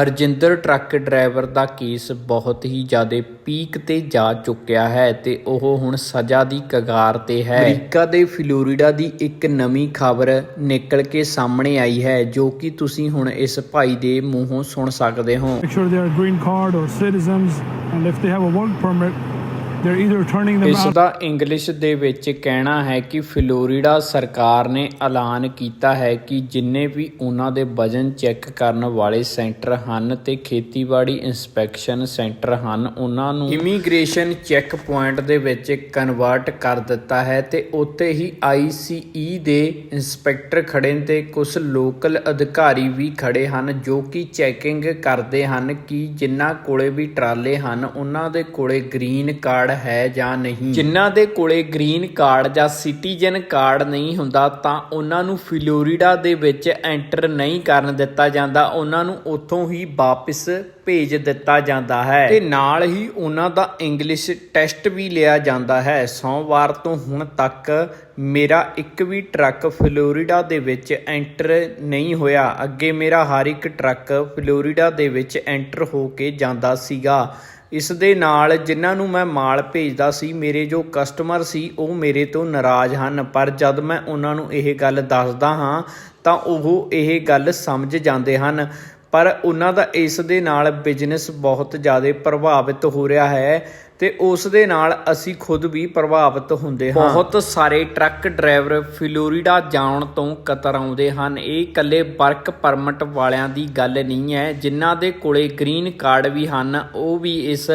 Harjinder truck driver ਦਾ case ਬਹੁਤ ਹੀ ਜ਼ਿਆਦਾ ਪੀਕ ਤੇ ਜਾ ਚੁੱਕਿਆ ਹੈ ਤੇ ਉਹ ਹੁਣ ਸਜ਼ਾ ਦੀ ਕਗਾਰ ਤੇ ਹੈ। ਅਮਰੀਕਾ ਦੇ ਫਲੋਰੀਡਾ ਦੀ ਇੱਕ ਨਵੀਂ ਖਬਰ ਨਿਕਲ ਕੇ ਸਾਹਮਣੇ ਆਈ ਹੈ ਜੋ ਕਿ ਤੁਸੀਂ ਹੁਣ ਇਸ ਭਾਈ ਦੇ ਮੂੰਹੋਂ ਸੁਣ ਸਕਦੇ ਹੋ। Make sure they are green card or citizens, and if they have a work permit, they're either turning them ਇਸ out. ਦਾ ਇੰਗਲਿਸ਼ ਦੇ ਵਿੱਚ ਕਹਿਣਾ ਹੈ ਕਿ ਫਲੋਰੀਡਾ ਸਰਕਾਰ ਨੇ ਐਲਾਨ ਕੀਤਾ ਹੈ ਕਿ ਜਿੰਨੇ ਵੀ ਉਹਨਾਂ ਦੇ ਵਜਨ ਚੈੱਕ ਕਰਨ ਵਾਲੇ ਸੈਂਟਰ ਹਨ ਤੇ ਖੇਤੀਬਾੜੀ ਇਨਸਪੈਕਸ਼ਨ ਸੈਂਟਰ ਹਨ ਉਹਨਾਂ ਨੂੰ ਇਮੀਗ੍ਰੇਸ਼ਨ ਚੈੱਕ ਪੁਆਇੰਟ ਦੇ ਵਿੱਚ ਕਨਵਰਟ ਕਰ ਦਿੱਤਾ ਹੈ ਤੇ ਉੱਥੇ ਹੀ ਆਈਸੀਈ ਦੇ ਇੰਸਪੈਕਟਰ ਖੜੇ ਨੇ ਤੇ ਕੁਝ ਲੋਕਲ ਅਧਿਕਾਰੀ ਵੀ ਖੜੇ ਹਨ ਜੋ ਕਿ ਚੈਕਿੰਗ ਕਰਦੇ ਹਨ ਕਿ ਜਿਨ੍ਹਾਂ ਕੋਲੇ ਵੀ ਟਰਾਲੇ ਹਨ ਉਹਨਾਂ ਦੇ ਕੋਲੇ ਗ੍ਰੀਨ ਕਾਰਡ ਹੈ ਜਾਂ ਨਹੀਂ? ਜਿਨ੍ਹਾਂ ਦੇ ਕੋਲੇ ਗ੍ਰੀਨ ਕਾਰਡ ਜਾਂ ਸਿਟੀਜ਼ਨ ਕਾਰਡ ਨਹੀਂ ਹੁੰਦਾ, ਤਾਂ ਉਹਨਾਂ ਨੂੰ ਫਲੋਰੀਡਾ ਦੇ ਵਿੱਚ ਐਂਟਰ ਨਹੀਂ ਕਰਨ ਦਿੱਤਾ ਜਾਂਦਾ। ਉਹਨਾਂ ਨੂੰ ਉੱਥੋਂ ਹੀ ਵਾਪਸ ਭੇਜ ਦਿੱਤਾ ਜਾਂਦਾ ਹੈ। ਤੇ ਨਾਲ ਹੀ ਉਹਨਾਂ ਦਾ ਇੰਗਲਿਸ਼ ਟੈਸਟ ਵੀ ਲਿਆ ਜਾਂਦਾ ਹੈ। ਸੋਮਵਾਰ ਤੋਂ ਹੁਣ ਤੱਕ ਮੇਰਾ ਇੱਕ ਵੀ ਟਰੱਕ ਫਲੋਰੀਡਾ ਦੇ ਵਿੱਚ ਐਂਟਰ ਨਹੀਂ ਹੋਇਆ। ਅੱਗੇ ਮੇਰਾ ਹਰ ਇੱਕ ਟਰੱਕ ਫਲੋਰੀਡਾ ਦੇ ਵਿੱਚ ਐਂਟਰ ਹੋ ਕੇ ਜਾਂਦਾ ਸੀਗਾ। ਇਸ ਦੇ ਨਾਲ ਜਿਨ੍ਹਾਂ ਨੂੰ ਮੈਂ ਮਾਲ ਭੇਜਦਾ ਸੀ, ਮੇਰੇ ਜੋ ਕਸਟਮਰ ਸੀ, ਉਹ ਮੇਰੇ ਤੋਂ ਨਾਰਾਜ਼ ਹਨ। ਪਰ ਜਦ ਮੈਂ ਉਹਨਾਂ ਨੂੰ ਇਹ ਗੱਲ ਦੱਸਦਾ ਹਾਂ, ਤਾਂ ਉਹ ਇਹ ਗੱਲ ਸਮਝ ਜਾਂਦੇ ਹਨ। ਪਰ ਉਹਨਾਂ ਦਾ ਇਸ ਦੇ ਨਾਲ ਬਿਜ਼ਨਸ ਬਹੁਤ ਜ਼ਿਆਦਾ ਪ੍ਰਭਾਵਿਤ ਹੋ ਰਿਹਾ ਹੈ ਤੇ ਉਸ ਦੇ ਨਾਲ ਅਸੀਂ ਖੁਦ ਵੀ ਪ੍ਰਭਾਵਿਤ ਹੁੰਦੇ ਹਾਂ। ਬਹੁਤ ਸਾਰੇ ਟਰੱਕ ਡਰਾਈਵਰ ਫਲੋਰੀਡਾ ਜਾਣ ਤੋਂ ਕਤਰਾਉਂਦੇ ਹਨ। ਇਹ ਇਕੱਲੇ ਵਰਕ ਪਰਮਿਟ ਵਾਲਿਆਂ ਦੀ ਗੱਲ ਨਹੀਂ ਹੈ। ਜਿਨ੍ਹਾਂ ਦੇ ਕੋਲੇ ਗ੍ਰੀਨ ਕਾਰਡ ਵੀ ਹਨ, ਉਹ ਵੀ ਇਸ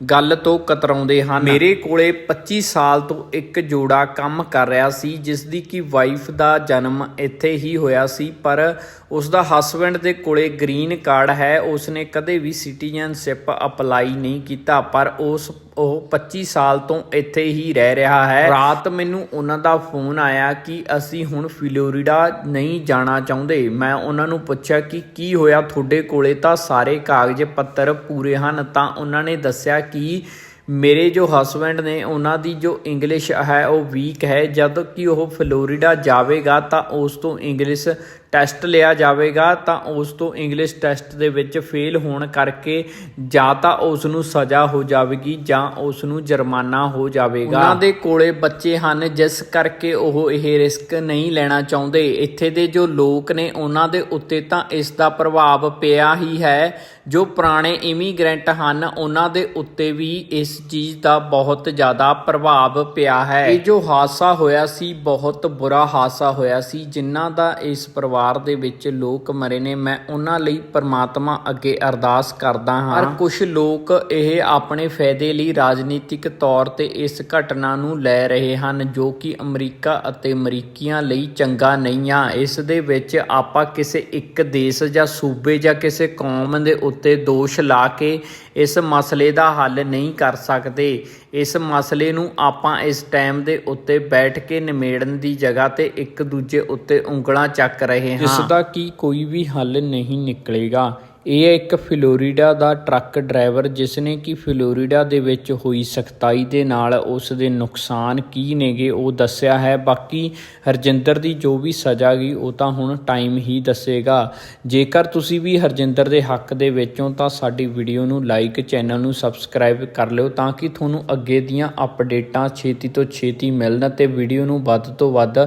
ਗੱਲ ਤੋਂ ਕਤਰਾਉਂਦੇ ਹਨ। ਮੇਰੇ ਕੋਲੇ 25 ਸਾਲ ਤੋਂ ਇੱਕ ਜੋੜਾ ਕੰਮ ਕਰ ਰਿਹਾ ਸੀ ਜਿਸ ਦੀ ਕਿ ਵਾਈਫ ਦਾ ਜਨਮ ਇੱਥੇ ਹੀ ਹੋਇਆ ਸੀ, ਪਰ ਉਸ ਦਾ ਹਸਬੰਡ ਦੇ ਕੋਲੇ ਗ੍ਰੀਨ ਕਾਰਡ ਹੈ। ਉਸ ਨੇ ਕਦੇ ਵੀ ਸਿਟੀਜ਼ਨਸ਼ਿਪ ਅਪਲਾਈ ਨਹੀਂ ਕੀਤਾ, ਪਰ ਉਸ ਉਹ 25 ਸਾਲ ਤੋਂ ਇੱਥੇ ਹੀ ਰਹਿ ਰਿਹਾ ਹੈ। ਰਾਤ ਮੈਨੂੰ ਉਹਨਾਂ ਦਾ ਫੋਨ ਆਇਆ ਕਿ ਅਸੀਂ ਹੁਣ ਫਲੋਰੀਡਾ ਨਹੀਂ ਜਾਣਾ ਚਾਹੁੰਦੇ। ਮੈਂ ਉਹਨਾਂ ਨੂੰ ਪੁੱਛਿਆ ਕਿ ਕੀ ਹੋਇਆ? ਤੁਹਾਡੇ ਕੋਲੇ ਤਾਂ ਸਾਰੇ ਕਾਗਜ਼ ਪੱਤਰ ਪੂਰੇ ਹਨ ਤਾਂ ਉਹਨਾਂ ਨੇ ਦੱਸਿਆ ਕਿ ਮੇਰੇ ਜੋ ਹਸਬੰਡ ਨੇ ਉਹਨਾਂ ਦੀ ਜੋ ਇੰਗਲਿਸ਼ ਹੈ ਉਹ ਵੀਕ ਹੈ। ਜਦ ਕਿ ਉਹ ਫਲੋਰੀਡਾ ਜਾਵੇਗਾ ਤਾਂ ਉਸ ਤੋਂ ਇੰਗਲਿਸ਼ ਟੈਸਟ ਲਿਆ ਜਾਵੇਗਾ ਤਾਂ ਉਸ ਤੋਂ ਇੰਗਲਿਸ਼ ਟੈਸਟ ਦੇ ਵਿੱਚ ਫੇਲ ਹੋਣ ਕਰਕੇ ਜਾਂ ਤਾਂ ਉਸ ਨੂੰ ਸਜ਼ਾ ਹੋ ਜਾਵੇਗੀ ਜਾਂ ਉਸ ਨੂੰ ਜੁਰਮਾਨਾ ਹੋ ਜਾਵੇਗਾ। ਉਹਨਾਂ ਦੇ ਕੋਲੇ ਬੱਚੇ ਹਨ, ਜਿਸ ਕਰਕੇ ਉਹ ਇਹ ਰਿਸਕ ਨਹੀਂ ਲੈਣਾ ਚਾਹੁੰਦੇ। ਇੱਥੇ ਦੇ ਜੋ ਲੋਕ ਨੇ, ਉਹਨਾਂ ਦੇ ਉੱਤੇ ਤਾਂ ਇਸ ਦਾ ਪ੍ਰਭਾਵ ਪਿਆ ਹੀ ਹੈ। ਜੋ ਪੁਰਾਣੇ ਇਮੀਗ੍ਰੈਂਟ ਹਨ, ਉਹਨਾਂ ਦੇ ਉੱਤੇ ਵੀ ਇਸ ਚੀਜ਼ ਦਾ ਬਹੁਤ ਜ਼ਿਆਦਾ ਪ੍ਰਭਾਵ ਪਿਆ ਹੈ। ਇਹ ਜੋ ਹਾਦਸਾ ਹੋਇਆ ਸੀ, ਬਹੁਤ ਬੁਰਾ ਹਾਦਸਾ ਹੋਇਆ ਸੀ, ਜਿਨ੍ਹਾਂ ਦਾ ਇਸ ਪਰਿਵਾਰ ਦੇ ਵਿੱਚ ਲੋਕ ਮਰੇ ਨੇ, ਮੈਂ ਉਹਨਾਂ ਲਈ ਪਰਮਾਤਮਾ ਅੱਗੇ ਅਰਦਾਸ ਕਰਦਾ ਹਾਂ। ਪਰ ਕੁਝ ਲੋਕ ਇਹ ਆਪਣੇ ਫਾਇਦੇ ਲਈ ਰਾਜਨੀਤਿਕ ਤੌਰ ਤੇ ਇਸ ਘਟਨਾ ਨੂੰ ਲੈ ਰਹੇ ਹਨ, ਜੋ ਕਿ ਅਮਰੀਕਾ ਅਤੇ ਅਮਰੀਕੀਆਂ ਲਈ ਚੰਗਾ ਨਹੀਂ ਆ। ਇਸ ਦੇ ਵਿੱਚ ਆਪਾਂ ਕਿਸੇ ਇੱਕ ਦੇਸ਼ ਜਾਂ ਸੂਬੇ ਜਾਂ ਕਿਸੇ ਕੌਮ ਦੇ ਉੱਤੇ ਦੋਸ਼ ਲਾ ਕੇ ਇਸ ਮਸਲੇ ਦਾ ਹੱਲ ਨਹੀਂ ਕਰ ਸਕਦੇ। ਇਸ ਮਸਲੇ ਨੂੰ ਆਪਾਂ ਇਸ ਟਾਈਮ ਦੇ ਉੱਤੇ ਬੈਠ ਕੇ ਨਿਮੇੜਨ ਦੀ ਜਗ੍ਹਾ ਤੇ ਇੱਕ ਦੂਜੇ ਉੱਤੇ ਉਂਗਲਾਂ ਚੱਕ ਰਹੇ ਹਾਂ। ਜਿਸ ਦਾ ਕੀ ਕੋਈ ਵੀ ਹੱਲ ਨਹੀਂ ਨਿਕਲੇਗਾ। ਇਹ ਹੈ ਇੱਕ ਫਲੋਰੀਡਾ ਦਾ ਟਰੱਕ ਡਰਾਈਵਰ ਜਿਸ ਨੇ ਕਿ ਫਲੋਰੀਡਾ ਦੇ ਵਿੱਚ ਹੋਈ ਸਖਤਾਈ ਦੇ ਨਾਲ ਉਸ ਦੇ ਨੁਕਸਾਨ ਕੀ ਨੇਗੇ ਉਹ ਦੱਸਿਆ ਹੈ। ਬਾਕੀ ਹਰਜਿੰਦਰ ਦੀ ਜੋ ਵੀ ਸਜ਼ਾ ਗਈ ਉਹ ਤਾਂ ਹੁਣ ਟਾਈਮ ਹੀ ਦੱਸੇਗਾ। ਜੇਕਰ ਤੁਸੀਂ ਵੀ ਹਰਜਿੰਦਰ ਦੇ ਹੱਕ ਦੇ ਵਿੱਚੋਂ ਤਾਂ ਸਾਡੀ ਵੀਡੀਓ ਨੂੰ ਲਾਈਕ, ਚੈਨਲ ਨੂੰ ਸਬਸਕ੍ਰਾਈਬ ਕਰ ਲਿਓ ਤਾਂ ਕਿ ਤੁਹਾਨੂੰ ਅੱਗੇ ਦੀਆਂ ਅਪਡੇਟਾਂ ਛੇਤੀ ਤੋਂ ਛੇਤੀ ਮਿਲਣ ਤੇ ਵੀਡੀਓ ਨੂੰ ਵੱਧ ਤੋਂ ਵੱਧ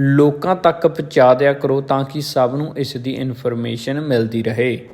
ਲੋਕਾਂ ਤੱਕ ਪਹੁੰਚਾ ਦਿਆ ਕਰੋ ਤਾਂ ਕਿ ਸਭ ਨੂੰ ਇਸ ਦੀ ਇਨਫੋਰਮੇਸ਼ਨ ਮਿਲਦੀ ਰਹੇ।